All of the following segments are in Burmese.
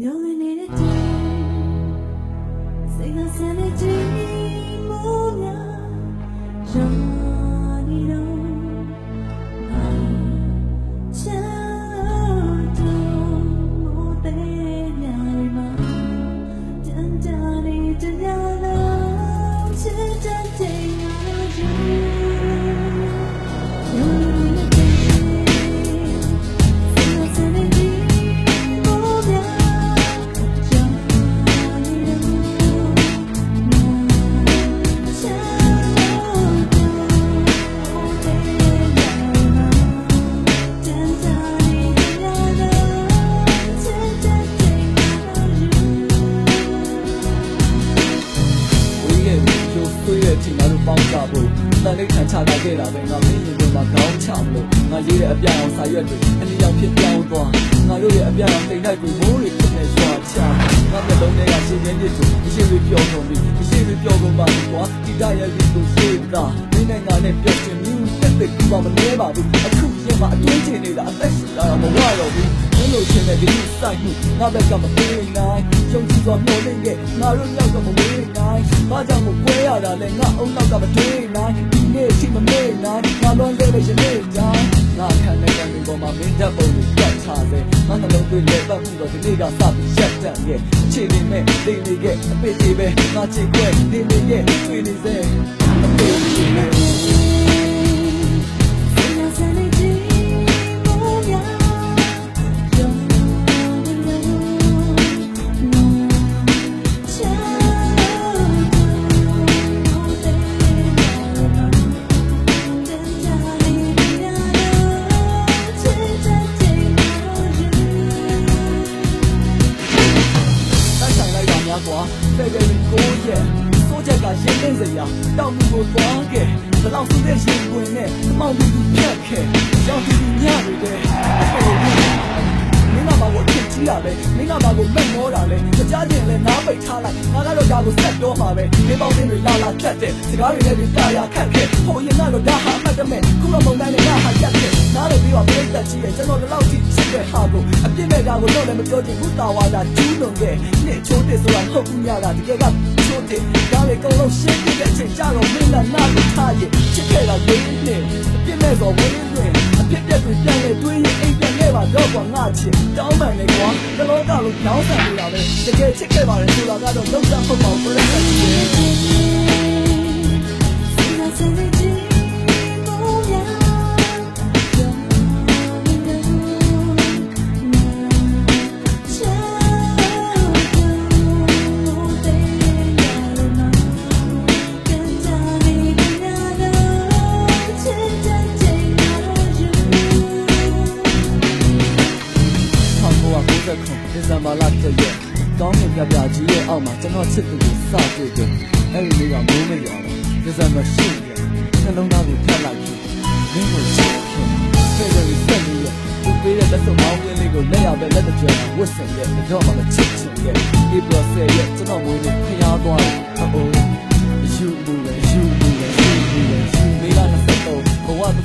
မျောနေနေတဲ့ချိန်စိတ်ကဆင်းနေချိန်မိုးများရောနေတော့ငါချမ်းတော့မိုးတဲ့ညရီမှာတန်တန်လေးတညလုံးချစ်တဲ့ ခံချတာခဲ့တာပဲငါမင်းရင်တွေမှာခေါင်းချမလို့ငါရေးတဲ့အပြအောင်စာရွက်တွေအနည်းရောက်ဖြစ်ပြောင်းသွားငါတို့ရဲ့အပြအောင်တိမ်တိုက်ပြီးမိုးတွေဖြစ်နေရွာချငါမျက်လုံးတွေကရှင်ချင်းပြစ်သူအရှိတွေပျော်ကုန်ပြီအရှိတွေပျော်ကုန်ပါပြီကွာဒီတရဲ့ဒီကိုရှိတာမင်းနိုင်ငံနဲ့ပြည့်စုံ မှုတက်တဲ့ကူပါမလဲပါဘူးအခုရင်မှာအတွင်းချင်နေတာအသက်ရှင်လာတော့မဝတော့ဘူးမင်းတို့ချင်းတဲ့ဒီစိုက်မှုငါဘက်ကမပေးနိုင်ကြုံကြည့်စွာမျှော်လင့်ခဲ့ငါတို့ရောက်တော့မဝေးနိုင်ဘာကြောင့်မကွဲရတာလဲငါအုံနောက်ကမတွေးနိုင်ဒီနေ့ရှိမမေ့နိုင်ငါလွန်ခဲ့တဲ့ယနေ့တိုင်းငါခံတဲ့ကံတွေပေါ်မှာမင်းတပ်ပုံတွေပြတ်ချစေငါနှလုံးသွေးလဲပတ်မှုတော့ဒီနေ့ကစပြီးရှက်တတ်ရဲ့အခြေအနေနဲ့နေနေရဲ့အပစ်တွေပဲငါချစ်ခွဲနေနေရဲ့တွေ့နေစေအပစ်တွေနဲ့ ရင်းနှင်းစရာတောက်မှုကိုသွားခဲ့ဘလောက်စုတဲ့ရင်ဝင်နဲ့အမောင်လူဖြတ်ခဲ့ရောင်သူညတွေတဲ့အဖေမင်းကဘာကိုအဖြစ်ကြီးတာလဲမင်းကဘာကိုမက်မောတာလဲကြားကျင်လဲနားပိတ်ထားလိုက်ငါကတော့ဒါကိုဆက်တော့မှာပဲဒီပေါင်းတင်းတွေလာလာဖြတ်တဲ့စကားတွေလည်းဒီတာယာခတ်ခဲ့ဟိုရင်ကတော့ဒါဟာအမှတ်တမဲ့ခုတော့မုံတိုင်းနဲ့ငါဟာရက်ခဲ့နားလည်းပြီးတော့ပြိတ္တကြီးရဲ့ကျွန်တော်ဒီလောက်ထိချစ် တဲ့ဟာကိုအပြစ်မဲ့တာကိုတော့လည်းမပြောချင်ဘူးတာဝါတာကျူးလွန်ခဲ့နှစ်ချိုးတဲ့ဆိုတာဟုတ်ဘူးများတာတကယ်ကချိုးတဲ့ဒါလေကုန်လုံးရှင်းပြတဲ့အချိန်ကြတော့မင်းလာနာကိုထားရင်ချစ်ခဲ့တာလေးနဲ့အပြစ်မဲ့ဆိုဝင်းတွင်အပြစ်ပြက်တွေပြန်လဲတွေးရင်အိမ်ပြန်ခဲ့ပါတော့ကွာငါချစ်တောင်းပန်နေကွာတလောကလုံးညောင်းဆန်နေတာပဲတကယ်ချစ်ခဲ့ပါတယ်ဆိုတာကတော့လုံးဝမဟုတ်ပါဘူးပြည့်စုံ ဘာလတည့်ရက်ကောင်းကင်ပြပြကြီးရဲ့အောက်မှာကျွန်တော်ချစ်သူကိုစတွေ့တယ်အဲ့ဒီနေ့ကမိုးမရွာတော့ဒီဇင်ဘာ10ရက်နှလုံးသားကိုဖြတ်လိုက်ပြီးမင်းကိုချစ်ခင်ဖေဖေရီဆက်ပြီးရဲ့သူပေးတဲ့လက်စုံမောင်းဝင်းလေးကိုလက်ရပဲလက်တကြွဝတ်ဆင်ရဲ့တော့မှမချစ်ချင်ရဲ့ဒီပရိုဆက်ရဲ့ကျွန်တော်မွေးနေ့ဖျားသွားတယ်အိုးယူမှုပဲ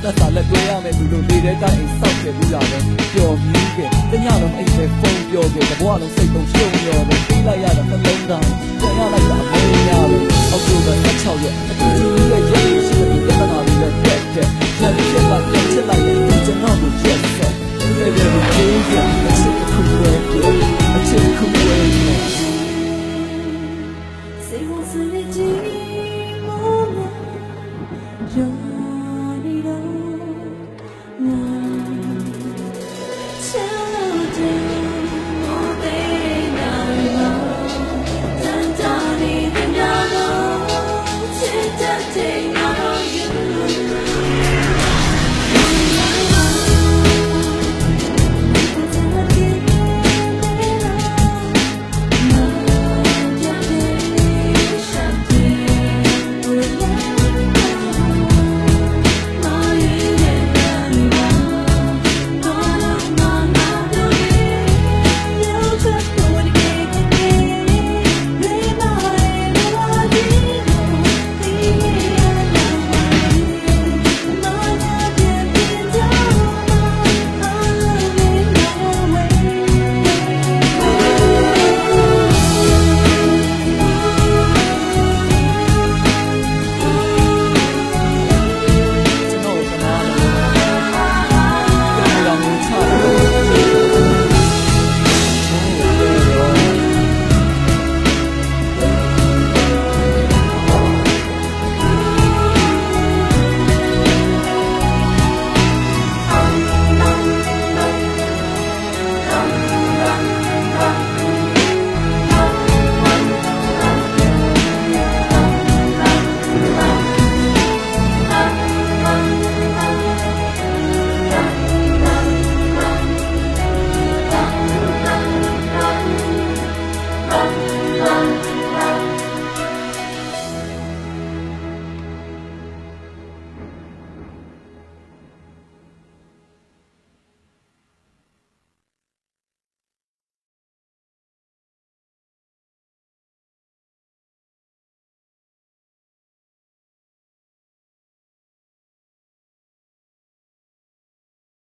သက်သာလက်တွဲရမယ်ဘူးလို့လေတဲ့တိုင်းအိမ်ဆောက်ခဲ့ဘူးလားပဲပျော်မြူးခဲ့တညလုံးအိမ်ပဲဖုန်းပြောခဲ့တဘွားလုံးစိတ်ပုံရှုံရောပဲပြေးလိုက်ရတာနှလုံးသားပြန်ရလိုက်တာအမေရပဲအောက်တိုဘာ16ရက်အတူတူရဲ့ရက်ရရှိတဲ့ပြဿနာတွေလည်းတက်တယ်လက်ချက်လိုက်လက်ချက်လိုက်တဲ့ကျွန်တော်ကိုရက်ဆက်ဒီလိုမျိုးကြည့်ရအချစ်ကူပဲအချစ်ကူပဲစေဖို့စနေကြည့် you